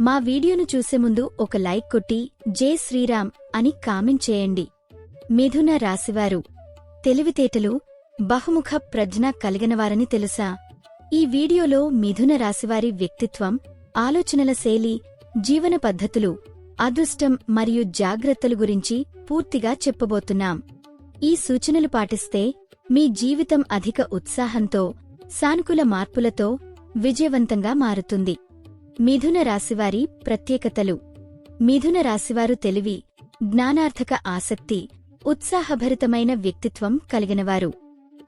మా వీడియోను చూసే ముందు ఒక లైక్ కొట్టి జే శ్రీరామ్ అని కామెంట్ చేయండి. మిథున రాశివారు తెలివితేటలు బహుముఖ ప్రజ్ఞ కలిగినవారని తెలుసా? ఈ వీడియోలో మిథున రాశివారి వ్యక్తిత్వం ఆలోచనల శైలి జీవన పద్ధతులు అదృష్టం మరియు జాగ్రత్తలు గురించి పూర్తిగా చెప్పబోతున్నాం. ఈ సూచనలు పాటిస్తే మీ జీవితం అధిక ఉత్సాహంతో సానుకూల మార్పులతో విజయవంతంగా మారుతుంది. మిథున రాశివారి ప్రత్యేకతలు. మిథున రాశివారు తెలివి జ్ఞానార్థక ఆసక్తి ఉత్సాహభరితమైన వ్యక్తిత్వం కలిగినవారు.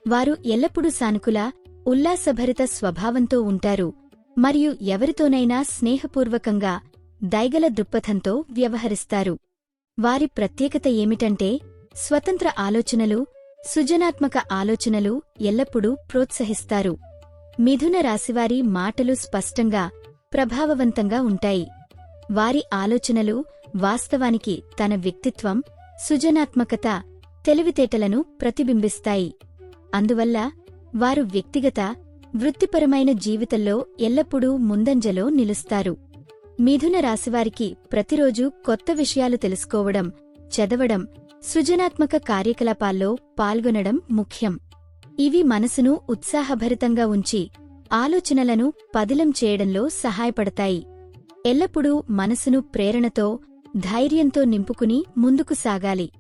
వారు ఎల్లప్పుడూ సానుకూల ఉల్లాసభరిత స్వభావంతో ఉంటారు. మరియు ఎవరితోనైనా స్నేహపూర్వకంగా దైగల దృక్పథంతో వ్యవహరిస్తారు. వారి ప్రత్యేకత ఏమిటంటే స్వతంత్ర ఆలోచనలు సృజనాత్మక ఆలోచనలు ఎల్లప్పుడూ ప్రోత్సహిస్తారు. మిథున రాశివారి మాటలు స్పష్టంగా ప్రభావవంతంగా ఉంటాయి. వారి ఆలోచనలు వాస్తవానికి తన వ్యక్తిత్వం సృజనాత్మకత తెలివితేటలను ప్రతిబింబిస్తాయి. అందువల్ల వారు వ్యక్తిగత వృత్తిపరమైన జీవితంలో ఎల్లప్పుడూ ముందంజలో నిలుస్తారు. మిథున రాశివారికి ప్రతిరోజూ కొత్త విషయాలు తెలుసుకోవడం చదవడం సృజనాత్మక కార్యకలాపాల్లో పాల్గొనడం ముఖ్యం. ఇవి మనసును ఉత్సాహభరితంగా ఉంచి ఆలోచనలను పదిలం చేయడంలో సహాయపడతాయి. ఎల్లప్పుడూ మనసును ప్రేరణతో ధైర్యంతో నింపుకుని ముందుకు సాగాలి.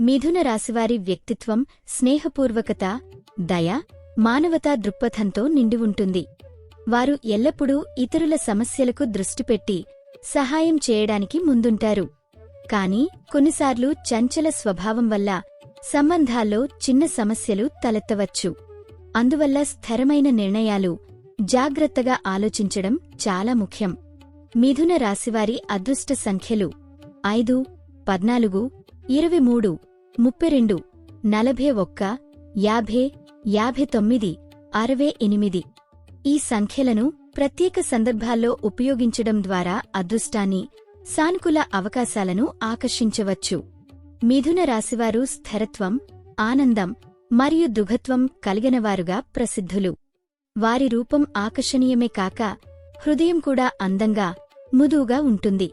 మిథున రాశివారి వ్యక్తిత్వం స్నేహపూర్వకత దయ మానవతా దృక్పథంతో నిండి ఉంటుంది. వారు ఎల్లప్పుడూ ఇతరుల సమస్యలకు దృష్టిపెట్టి సహాయం చేయడానికి ముందుంటారు. కాని కొన్నిసార్లు చంచల స్వభావం వల్ల సంబంధాల్లో చిన్న సమస్యలు తలెత్తవచ్చు. అందువల్ల స్థిరమైన నిర్ణయాలు జాగ్రత్తగా ఆలోచించడం చాలా ముఖ్యం. మిథున రాశివారి అదృష్ట సంఖ్యలు ఐదు పద్నాలుగు ఇరవై మూడు ముప్పై రెండు నలభై ఒక్క యాభై యాభై తొమ్మిది అరవై ఎనిమిది. ఈ సంఖ్యలను ప్రత్యేక సందర్భాల్లో ఉపయోగించడం ద్వారా అదృష్టాన్ని సానుకూల అవకాశాలను ఆకర్షించవచ్చు. మిథున రాశివారు స్థిరత్వం ఆనందం మరియు దుఘత్వం కలిగినవారుగా ప్రసిద్ధులు. వారి రూపం ఆకర్షణీయమే కాక హృదయం కూడా అందంగా ముదువుగా ఉంటుంది.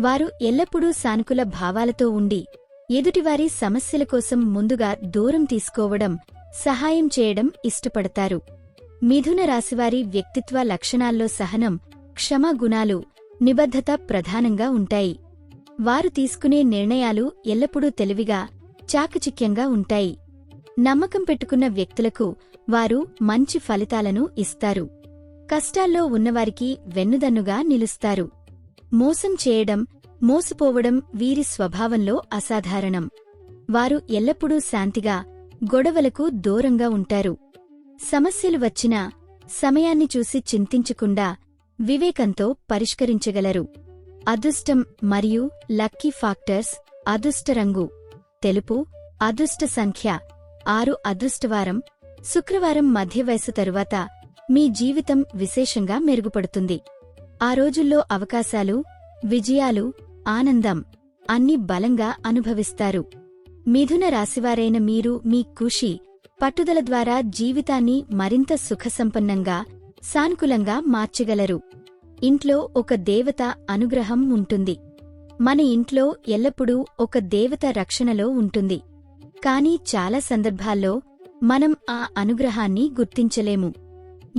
వారు ఎల్లప్పుడూ సానుకూల భావాలతో ఉండి ఎదుటివారి సమస్యల కోసం ముందుగా దూరం తీసుకోవడం సహాయం చేయడం ఇష్టపడతారు. మిథున రాశివారి వ్యక్తిత్వ లక్షణాల్లో సహనం క్షమాగుణాలు నిబద్ధత ప్రధానంగా ఉంటాయి. వారు తీసుకునే నిర్ణయాలు ఎల్లప్పుడూ తెలివిగా చాకచిక్యంగా ఉంటాయి. నమ్మకం పెట్టుకున్న వ్యక్తులకు వారు మంచి ఫలితాలను ఇస్తారు. కష్టాల్లో ఉన్నవారికి వెన్నుదన్నుగా నిలుస్తారు. మోసం చేయడం మోసపోవడం వీరి స్వభావంలో అసాధారణం. వారు ఎల్లప్పుడూ శాంతిగా గొడవలకు దూరంగా ఉంటారు. సమస్యలు వచ్చినా సమయాన్ని చూసి చింతించకుండా వివేకంతో పరిష్కరించగలరు. అదృష్టం మరియు లక్కీ ఫాక్టర్స్ అదృష్ట రంగు తెలుపు అదృష్ట సంఖ్య ఆరు అదృష్టవారం శుక్రవారం మధ్య వయసు తరువాత మీ జీవితం విశేషంగా మెరుగుపడుతుంది. ఆ రోజుల్లో అవకాశాలు విజయాలు ఆనందం అన్ని బలంగా అనుభవిస్తారు. మిథున రాశివారైన మీరు మీ కృషి పట్టుదల ద్వారా జీవితాన్ని మరింత సుఖసంపన్నంగా సానుకూలంగా మార్చగలరు. ఇంట్లో ఒక దేవత అనుగ్రహం ఉంటుంది. మన ఇంట్లో ఎల్లప్పుడూ ఒక దేవత రక్షణలో ఉంటుంది. కాని చాలా సందర్భాల్లో మనం ఆ అనుగ్రహాన్ని గుర్తించలేము.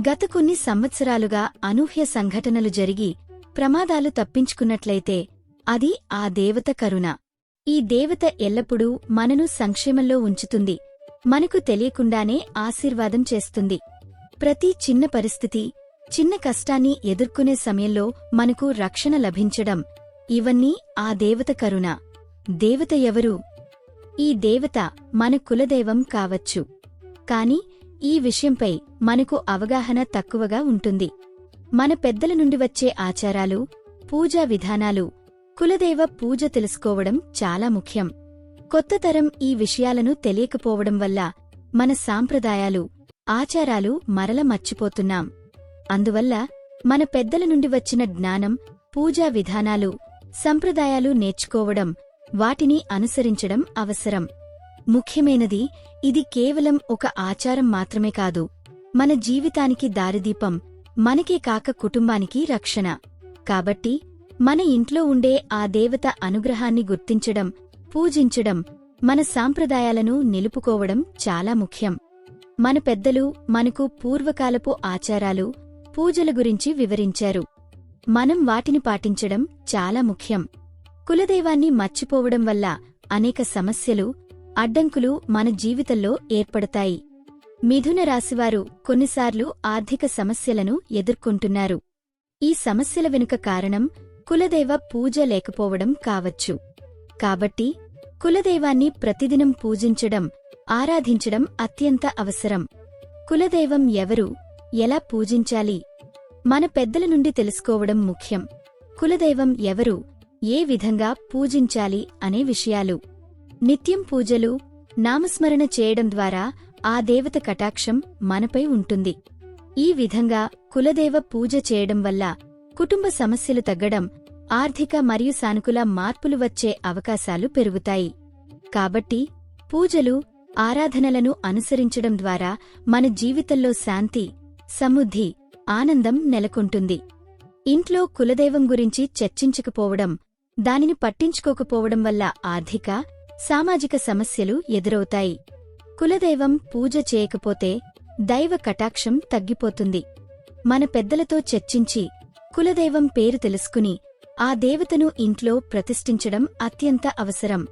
గత కొన్ని సంవత్సరాలుగా అనూహ్య సంఘటనలు జరిగి ప్రమాదాలు తప్పించుకున్నట్లయితే అది ఆ దేవత కరుణ. ఈ దేవత ఎల్లప్పుడూ మనను సంక్షేమంలో ఉంచుతుంది. మనకు తెలియకుండానే ఆశీర్వాదం చేస్తుంది. ప్రతి చిన్న పరిస్థితి చిన్న కష్టాన్ని ఎదుర్కొనే సమయంలో మనకు రక్షణ లభించడం. ఇవన్నీ ఆ దేవత కరుణ. దేవత ఎవరు? ఈ దేవత మన కులదైవం కావచ్చు. కాని ఈ విషయంపై మనకు అవగాహన తక్కువగా ఉంటుంది. మన పెద్దల నుండి వచ్చే ఆచారాలు పూజా విధానాలు కులదేవ పూజ తెలుసుకోవడం చాలా ముఖ్యం. కొత్త తరం ఈ విషయాలను తెలియకపోవడం వల్ల మన సాంప్రదాయాలు ఆచారాలు మరల మర్చిపోతున్నాం. అందువల్ల మన పెద్దల నుండి వచ్చిన జ్ఞానం పూజా విధానాలు సంప్రదాయాలు నేర్చుకోవడం వాటిని అనుసరించడం అవసరం. ముఖ్యమైనది ఇది కేవలం ఒక ఆచారం మాత్రమే కాదు. మన జీవితానికి దారిదీపం మనకే కాక కుటుంబానికి రక్షణ. కాబట్టి మన ఇంట్లో ఉండే ఆ దేవత అనుగ్రహాన్ని గుర్తించడం పూజించడం మన సాంప్రదాయాలను నిలుపుకోవడం చాలా ముఖ్యం. మన పెద్దలు మనకు పూర్వకాలపు ఆచారాలు పూజల గురించి వివరించారు. మనం వాటిని పాటించడం చాలా ముఖ్యం. కులదైవాన్ని మర్చిపోవడం వల్ల అనేక సమస్యలు అడ్డంకులు మన జీవితంలో ఏర్పడతాయి. మిథున రాశివారు కొన్నిసార్లు ఆర్థిక సమస్యలను ఎదుర్కొంటున్నారు. ఈ సమస్యల వెనుక కారణం కులదైవ పూజ లేకపోవడం కావచ్చు. కాబట్టి కులదైవాన్ని ప్రతిదినం పూజించడం ఆరాధించడం అత్యంత అవసరం. కులదైవం ఎవరు ఎలా పూజించాలి మన పెద్దల నుండి తెలుసుకోవడం ముఖ్యం. కులదైవం ఎవరు ఏ విధంగా పూజించాలి అనే విషయాలు. నిత్యం పూజలు నామస్మరణ చేయడం ద్వారా ఆ దేవత కటాక్షం మనపై ఉంటుంది. ఈ విధంగా కులదేవ పూజ చేయడం వల్ల కుటుంబ సమస్యలు తగ్గడం ఆర్థిక మరియు సానుకూల మార్పులు వచ్చే అవకాశాలు పెరుగుతాయి. కాబట్టి పూజలు ఆరాధనలను అనుసరించడం ద్వారా మన జీవితంలో శాంతి సమృద్ధి ఆనందం నెలకొంటుంది. ఇంట్లో కులదైవం గురించి చర్చించకపోవడం దానిని పట్టించుకోకపోవడం వల్ల ఆర్థిక సామాజిక సమస్యలు ఎదురవుతాయి. కులదైవం పూజ చేయకపోతే దైవ కటాక్షం తగ్గిపోతుంది. మన పెద్దలతో చర్చించి కులదైవం పేరు తెలుసుకుని ఆ దేవతను ఇంట్లో ప్రతిష్ఠించడం అత్యంత అవసరం.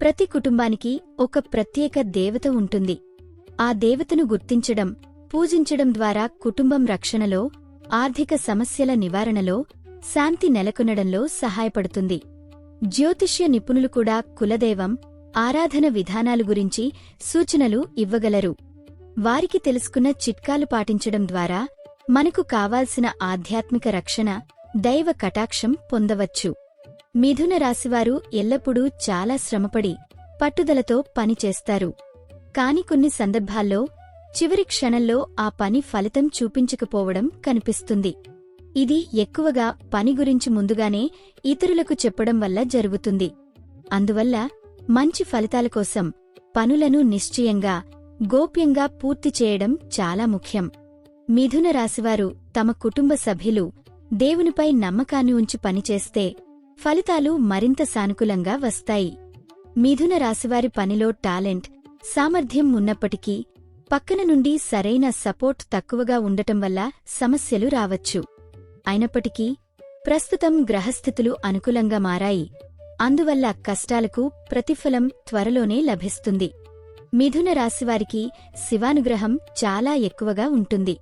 ప్రతి కుటుంబానికి ఒక ప్రత్యేక దేవత ఉంటుంది. ఆ దేవతను గుర్తించడం పూజించడం ద్వారా కుటుంబం రక్షణలో ఆర్థిక సమస్యల నివారణలో శాంతి నెలకొనడంలో సహాయపడుతుంది. జ్యోతిష్య నిపుణులు కూడా కులదైవం ఆరాధన విధానాలు గురించి సూచనలు ఇవ్వగలరు. వారికి తెలుసుకున్న చిట్కాలు పాటించడం ద్వారా మనకు కావాల్సిన ఆధ్యాత్మిక రక్షణ దైవ కటాక్షం పొందవచ్చు. మిథున రాశివారు ఎల్లప్పుడూ చాలా శ్రమపడి పట్టుదలతో పనిచేస్తారు కాని కొన్ని సందర్భాల్లో చివరి క్షణంలో ఆ పని ఫలితం చూపించకపోవడం కనిపిస్తుంది. ఇది ఎక్కువగా పని గురించి ముందుగానే ఇతరులకు చెప్పడం వల్ల జరుగుతుంది. అందువల్ల మంచి ఫలితాల కోసం పనులను నిశ్చయంగా గోప్యంగా పూర్తి చేయడం చాలా ముఖ్యం. మిథున రాశివారు తమ కుటుంబ సభ్యులు దేవునిపై నమ్మకాన్ని ఉంచి పనిచేస్తే ఫలితాలు మరింత సానుకూలంగా వస్తాయి. మిథున రాశివారి పనిలో టాలెంట్ సామర్థ్యం ఉన్నప్పటికీ పక్కన నుండి సరైన సపోర్ట్ తక్కువగా ఉండటం వల్ల సమస్యలు రావచ్చు. అయినప్పటికీ ప్రస్తుతం గ్రహస్థితులు అనుకూలంగా మారాయి. అందువల్ల కష్టాలకు ప్రతిఫలం త్వరలోనే లభిస్తుంది. మిథున రాశివారికి శివానుగ్రహం చాలా ఎక్కువగా ఉంటుంది.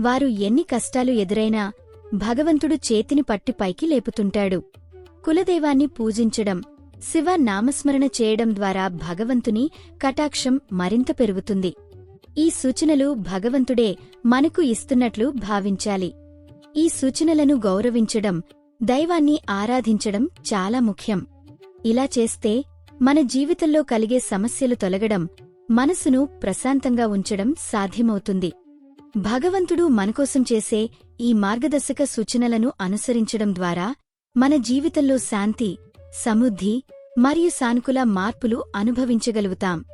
వారు ఎన్ని కష్టాలు ఎదురైనా భగవంతుడు చేతిని పట్టి పైకి లేపుతుంటాడు. కులదేవాన్ని పూజించడం శివ నామస్మరణ చేయడం ద్వారా భగవంతుని కటాక్షం మరింత పెరుగుతుంది. ఈ సూచనలు భగవంతుడే మనకు ఇస్తున్నట్లు భావించాలి. ఈ సూచనలను గౌరవించడం దైవాన్ని ఆరాధించడం చాలా ముఖ్యం. ఇలా చేస్తే మన జీవితంలో కలిగే సమస్యలు తొలగడం మనసును ప్రశాంతంగా ఉంచడం సాధ్యమవుతుంది. భగవంతుడు మనకోసం చేసే ఈ మార్గదర్శక సూచనలను అనుసరించడం ద్వారా మన జీవితంలో శాంతి సముద్ధి మరియు సానుకూల మార్పులు అనుభవించగలుగుతాం.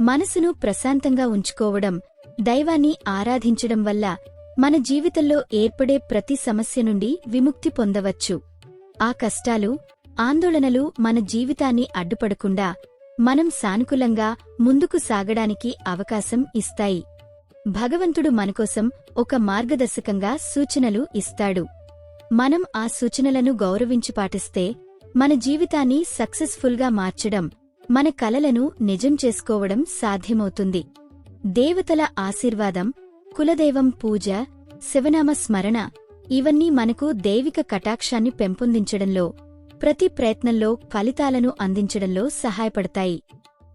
మనసును ప్రశాంతంగా ఉంచుకోవడం దైవాన్ని ఆరాధించడం వల్ల మన జీవితంలో ఏర్పడే ప్రతి సమస్య నుండి విముక్తి పొందవచ్చు. ఆ కష్టాలు ఆందోళనలు మన జీవితాన్ని అడ్డుపడకుండా మనం సానుకూలంగా ముందుకు సాగడానికి అవకాశం ఇస్తాయి. భగవంతుడు మనకోసం ఒక మార్గదర్శకంగా సూచనలు ఇస్తాడు. మనం ఆ సూచనలను గౌరవించి పాటిస్తే మన జీవితాన్ని సక్సెస్ఫుల్గా మార్చడం మన కలలను నిజం చేసుకోవడం సాధ్యమవుతుంది. దేవతల ఆశీర్వాదం కులదైవం పూజ శివనామ స్మరణ ఇవన్నీ మనకు దైవిక కటాక్షాన్ని పెంపొందించడంలో ప్రతి ప్రయత్నంలో ఫలితాలను అందించడంలో సహాయపడతాయి.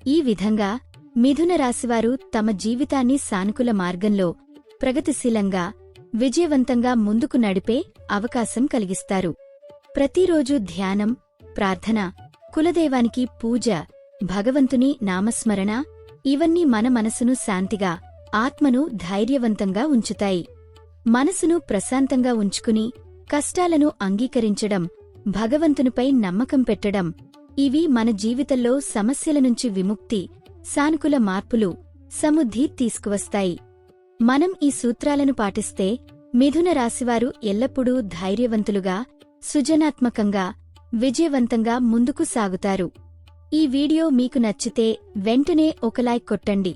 ఈ విధంగా మిథున రాశివారు తమ జీవితాన్ని సానుకూల మార్గంలో ప్రగతిశీలంగా విజయవంతంగా ముందుకు నడిపే అవకాశం కలిగిస్తారు. ప్రతిరోజు ధ్యానం ప్రార్థన కులదేవానికి పూజ భగవంతుని నామస్మరణ ఇవన్నీ మన మనసును శాంతిగా ఆత్మను ధైర్యవంతంగా ఉంచుతాయి. మనసును ప్రశాంతంగా ఉంచుకుని కష్టాలను అంగీకరించడం భగవంతునిపై నమ్మకం పెట్టడం ఇవి మన జీవితంలో సమస్యల నుంచి విముక్తి సానుకూల మార్పులు సముద్ధి తీసుకువస్తాయి. మనం ఈ సూత్రాలను పాటిస్తే మిథున రాశివారు ఎల్లప్పుడూ ధైర్యవంతులుగా సృజనాత్మకంగా విజయవంతంగా ముందుకు సాగుతారు. ఈ వీడియో మీకు నచ్చితే వెంటనే ఒక లైక్ కొట్టండి.